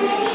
Amen.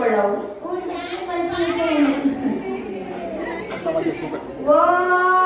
ಉಳಿಸಿಕೊಳ್ಳವು ಓ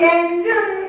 真正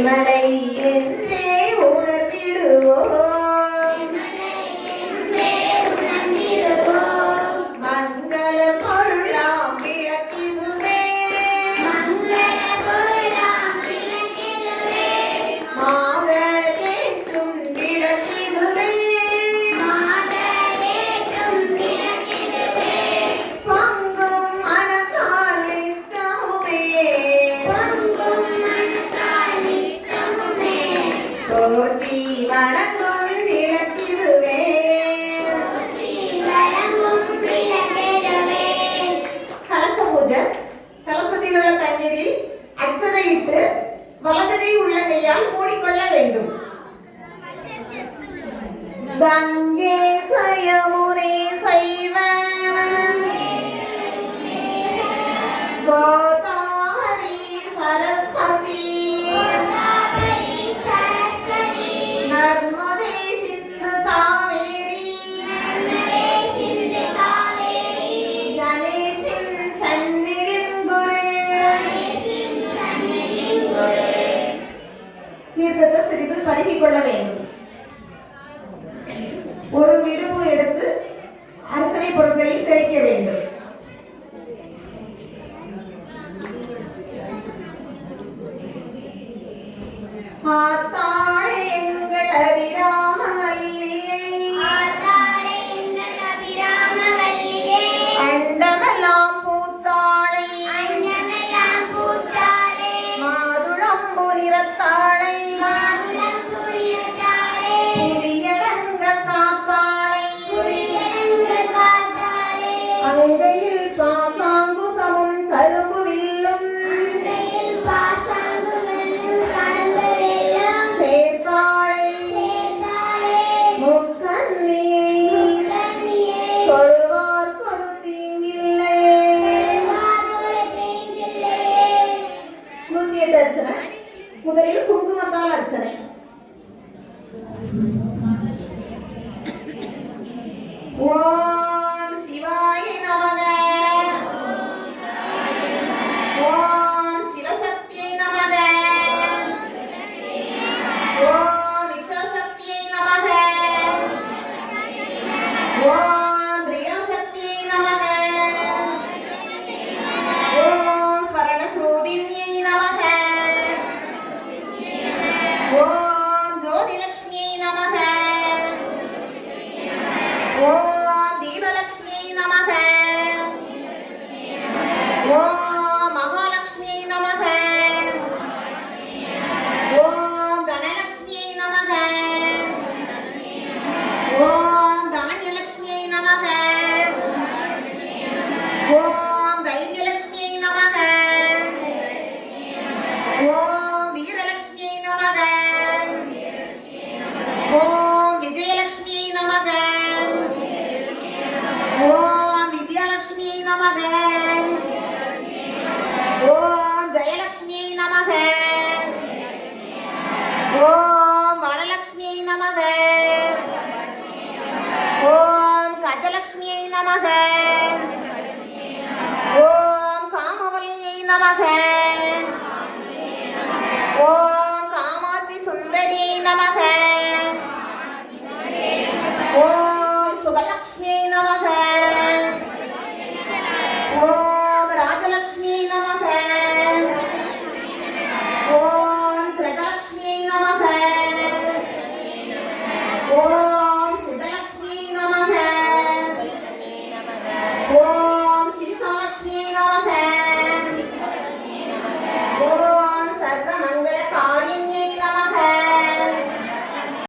Viva con la mente. நமக. ஓம் காமவல்லியை நமக. ஓம் காமாட்சி சுந்தரியை நமக.